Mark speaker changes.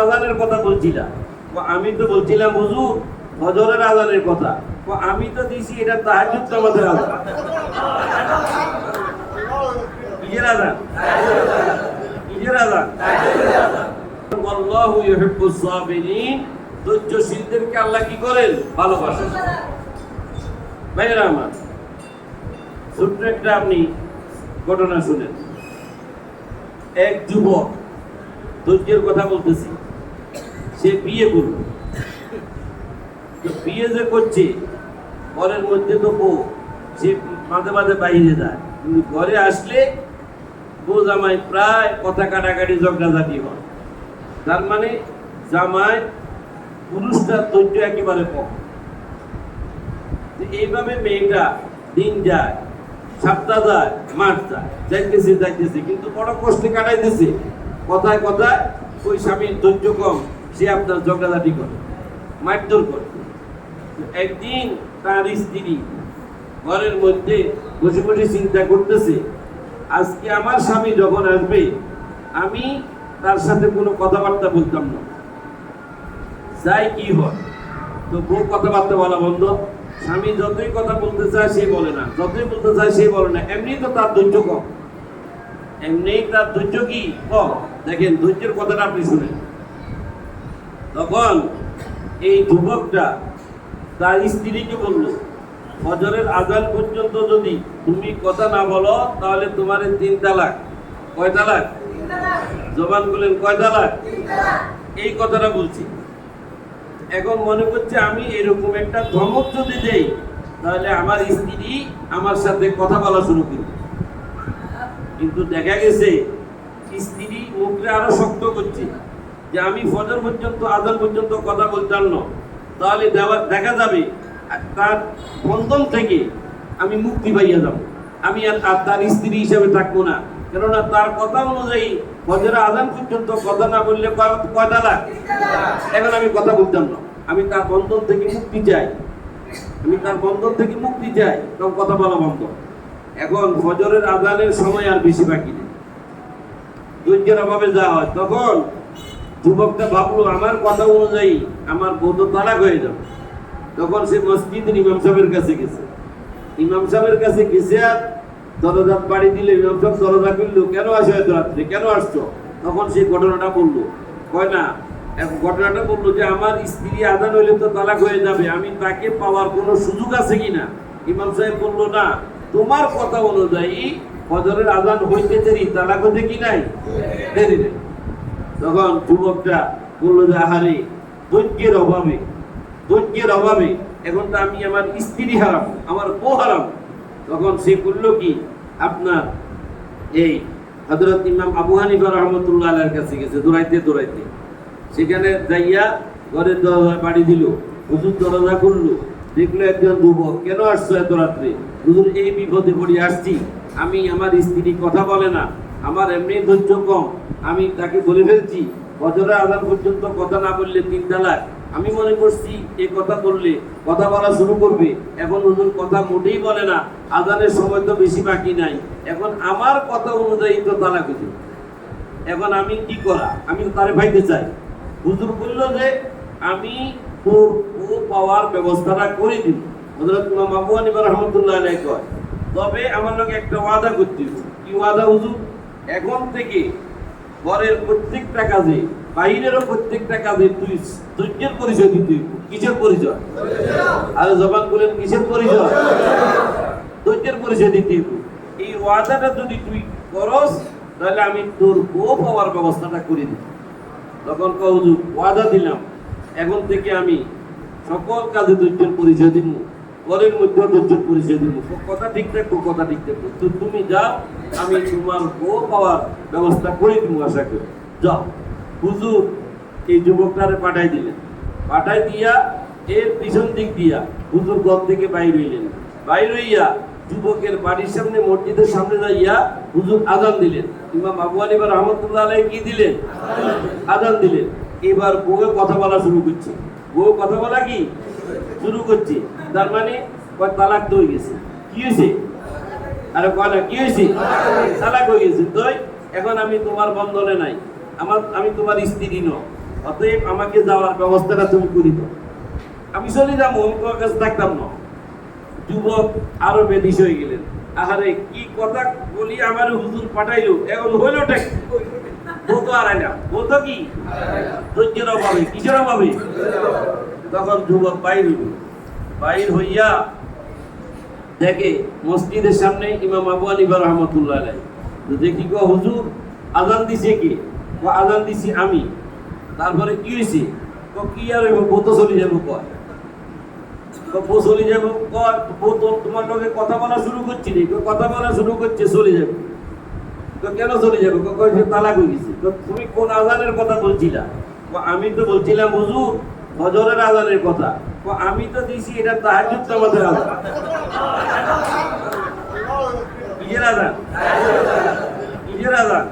Speaker 1: আজানের কথা বলছিলা ও আমি তো বলছিলাম, হুজুর হজরের আজানের কথা। আমি তো দিছি, এটা নামাজের আজান। কিসের আজান। আপনি ঘটনা শুনেন। এক যুবক, ধৈর্যের কথা বলতেছি। সে বিয়ে করবে। তো বিয়ে যে করছে, ঘরের মধ্যে তো বউ, সে মাঝে মাঝে বাইরে যায়। কিন্তু ঘরে আসলে বউ জামাই প্রায় কথা কাটাকাটি, ঝগড়াঝাটি হয়। তার মানে জামাই পুরুষটার ধৈর্য একেবারে কম। এইভাবে মেয়েটা দিন যায়, সপ্তাহ যায়, মাস যায়, যাইতেছে যাইতেছে। কিন্তু বড় কষ্টে কাটাইতেছে কথায় কথায় ওই স্বামীর ধৈর্য কম। সে আপনার ঝগড়াঝাটি করে, মারধর করে একদিন তার স্ত্রী ঘরের মধ্যে বসে বসে চিন্তা করতেছে, আজকে আমার স্বামী যখন আসবে, আমি তার সাথে কোনো কথাবার্তা বলতাম না। যাই কি হয়, তো বউ কথাবার্তা বলা বন্ধ। স্বামী যতই কথা বলতে চায় সে বলে না, যতই বলতে চায় সে বলে না, এমনি তো তার ধৈর্য কম। এমনি তার ধৈর্য কি কম? দেখেন, ধৈর্যের কথাটা আপনি শুনেন। তখন এই যুবকটা তার স্ত্রীকে বলল ফজরের আজান পর্যন্ত যদি তুমি কথা না বলো তাহলে তোমার তিন তালাক। কয় তালাক? জবান বলেন কয় তালাক? এই কথাটা বলছি। এখন মনে করছে আমি এরকম একটা ধমক যদি দেই তাহলে আমার স্ত্রী আমার সাথে কথা বলা শুরু করবে। কিন্তু দেখা গেছে স্ত্রী মুখে আরও শক্ত করছে। যে আমি ফজর পর্যন্ত আজান পর্যন্ত কথা বলতাম না। তাহলে দেওয়া- দেখা যাবে, তার বন্ধন থেকে আমি মুক্তি পাইয়া যাব। আমি আর তার স্ত্রী হিসাবে থাকব না। কেননা তার কথা অনুযায়ী ফজর আজান পর্যন্ত কথা না বললে কয়- কয়টা লাখ এখন আমি কথা বলতাম না। আমি তার বন্ধন থেকে মুক্তি চাই। আমি তার বন্ধন থেকে মুক্তি চাই। তখন কথা বলা বন্ধ। এখন ফজরের আজানের সময় আর বেশি বাকি নেই। ধৈর্যের অভাবে যা হয়, তখন যুবকটা ভাবলো, আমার কথা অনুযায়ী আমার তো তালাক হয়ে যাবে। তখন সে মসজিদের ইমাম সাহেবের কাছে গেছে। ইমাম সাহেবের কাছে গেছে আর দরজা বাড়ি দিলে ইমাম সাহেব দরজা খুললো, কেন আসো এত রাত্রে? কেন আসছো? তখন সেই ঘটনাটা বলল। কয় না ঘটনাটা বলল যে আমার স্ত্রী আদান হইলে তো তালাক হয়ে যাবে, আমি তাকে পাওয়ার কোনো সুযোগ আছে কিনা ইমাম সাহেব বলল, না, তোমার কথা অনুযায়ী ফজরের আদান হইতে দেরি, তালাক হতে কি নাই? দেরি নেই। তখন যুবকটা বলল যে, আহারে ধৈর্যের অভাবে ধৈর্যের অভাবে এখন তো আমি আমার স্ত্রী হারাম আমার বউ হারাম তখন সে করল কি, আপনার এই হজরত ইমাম আবু হানিফা রহমতুল্লাহ আলার কাছে গেছে, দৌড়াইতে দৌড়াইতে। সেখানে যাইয়া ঘরের দরজা বাড়ি দিল, হুজুর দরজা করল দেখল একজন যুবক, কেন আসছো এত রাত্রে? হুজুর, এই বিপদে পড়ে আসছি। আমি আমার স্ত্রী কথা বলে না, আমার এমনি ধৈর্য কম আমি তাকে বলে ফেলছি বছরের আধার পর্যন্ত কথা না বললে তিন তালাক। আমি মনে করছি এ কথা বললে কথা বলা শুরু করবে। এখন হুজুর কথা মোটেই বলে না, আজানের সময় তো বেশি বাকি নাই। এখন আমার কথা অনুযায়ী তো তালাক হয়েছে এখন আমি কি করা? আমি তারে ভাইতে চাই। হুজুর বলল যে, আমি তোর ও পাওয়ার ব্যবস্থাটা করে দিব। হযরত ইমাম আবু রাহমাতুল্লাহ কয়, তবে আমার লোক একটা ওয়াদা করতে কি ওয়াদা হুজুর? এখন থেকে ঘরের প্রত্যেকটা কাজে, বাইরেরও প্রত্যেকটা কাজে তুই ধৈর্যের পরিচয় দিতে কিসের পরিচয়? আর জবান বলেন কিসের পরিচয়? ধৈর্যের পরিচয় দিতে এই ওয়াদাটা যদি তুই করস, তাহলে আমি তোর বউ পাওয়ার ব্যবস্থাটা করে দিব। তখন কহুজুর ওয়াদা দিলাম। এখন থেকে আমি সকল কাজে ধৈর্যের পরিচয় দিব। ঘরের মধ্যে ধৈর্যের পরিচয় দিব। কথা ঠিক থাকব, কথা ঠিক থাকব। তো তুমি আমি তোমার পাওয়ার ব্যবস্থা করে দিব আশা করি। যাও। হুজুর, এই যুবকটারে পাঠাই দিলেন। পাঠাই দিয়া, এর পিছন দিক দিয়া হুজুর ঘর থেকে বাইর হইলেন। বাইর হইয়া যুবকের বাড়ির সামনে, মসজিদের সামনে যাইয়া হুজুর আজান দিলেন। ইমাম আবু হানিফা রহমতুল্লাহ আলাই কি দিলেন? আজান দিলেন। এবার বউয়ে কথা বলা শুরু করছে। বউ কথা বলা কি? শুরু করছে। তার মানে তালাক হয়ে গেছে। কি হয়েছে? আরে কয় কি হয়েছে? তালাক হয়ে গেছে। তুই, এখন আমি তোমার বন্ধনে নাই। আমার, আমি তোমার স্ত্রী ন অতএব আমাকে যাওয়ার ব্যবস্থাটা তুমি করি দাও আমি চলে যাব, আমি তোমার কাছে থাকতাম না। যুবক আরও বেদিস হয়ে গেলেন। আহারে, কি কথা বলি আমার হুজুর পাঠাইলো? এখন হইলোটা কি? ধৈর্যের অভাবে। কিসের অভাবে? তখন যুবক বাইর হইল, বাইর হইয়া দেখে মসজিদের সামনে ইমাম আবু রহমতুল্লাহ তো দেখি হুজুর, আজান দিছে কি? ও আজান দিছি আমি। তারপরে কি হয়েছে তো কি আর হইব? বউ তো চলে যাব কয়? তো চলে যাব কয়? তোমার লগে কথা বলা শুরু করছি কথা বলা শুরু করছে, চলে যাবে। তো কেন চলে যাবে? কয়েছে তালাক হয়ে গেছে? তো তুমি কোন আজানের কথা বলছিলা? আমি তো বলছিলাম, হুজুর হজরের আজানের কথা। আমি তো দিছি, এটা তাহাজুদ আমাদের আজান। কিসের আজান? আজান?